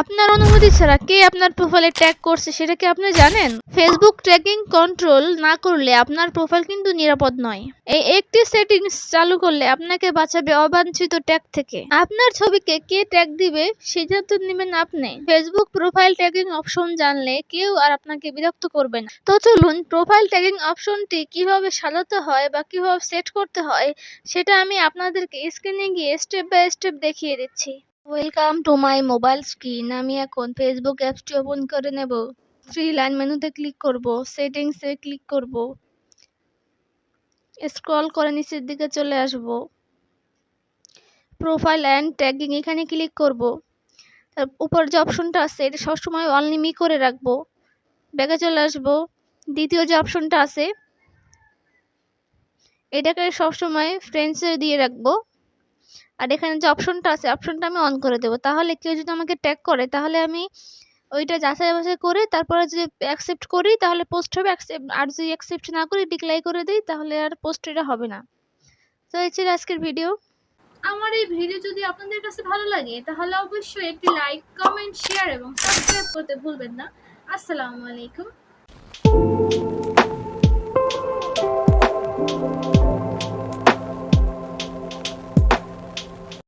আপনার অনুমতি ছাড়া কে আপনার প্রোফাইলে ট্যাগ করছে সেটা কি আপনি জানেন? ফেসবুক ট্র্যাকিং কন্ট্রোল না করলে আপনার প্রোফাইল কিন্তু নিরাপদ নয়। এই একটি সেটিংস চালু করলে আপনাকে বাঁচাবে অবাঞ্ছিত ট্যাগ থেকে। আপনার ছবিকে কে ট্যাগ দিবে সিদ্ধান্ত নেবেন আপনি। ফেসবুক প্রোফাইল ট্যাগিং অপশন জানলে কেউ আর আপনাকে বিরক্ত করবে না। তো চলুন প্রোফাইল ট্যাগিং অপশনটি কীভাবে সাজাতে হয় বা কীভাবে সেট করতে হয়, সেটা আমি আপনাদেরকে স্ক্রিনে গিয়ে স্টেপ বাই স্টেপ দেখিয়ে দিচ্ছি। Welcome to my mobile screen আমি এখন ফেসবুক অ্যাপসটি ওপেন করে নেব। থ্রি লাইন মেনুতে ক্লিক করব সেটিংসে ক্লিক করব। স্ক্রল করে নিচের দিকে চলে আসব। প্রোফাইল অ্যান্ড ট্যাগিং এখানে ক্লিক করব। তার উপর যে অপশনটা আছে, এটা সবসময় অনলি মি করে রাখব। ব্যাগে চলে আসব। দ্বিতীয় যে অপশনটা আছে, এটাকে সবসময় ফ্রেন্ডসে দিয়ে রাখব। আর এখানে যে অপশনটা আছে অপশনটা আমি অন করে দেবো। তাহলে কেউ যদি আমাকে ট্যাগ করে, তাহলে আমি ওইটা যাচাই বাছাই করে, তারপরে যদি অ্যাকসেপ্ট করি, তাহলে পোস্ট হবে। আর যদি অ্যাকসেপ্ট না করি ডিক্লাই করে দিই, তাহলে আর পোস্ট এটা হবে না। তো এই ছিল আজকের ভিডিও আমার এই ভিডিও যদি আপনাদের কাছে ভালো লাগে, তাহলে অবশ্যই একটি লাইক কমেন্ট শেয়ার এবং সাবস্ক্রাইব করতে ভুলবেন না। আসসালামু আলাইকুম।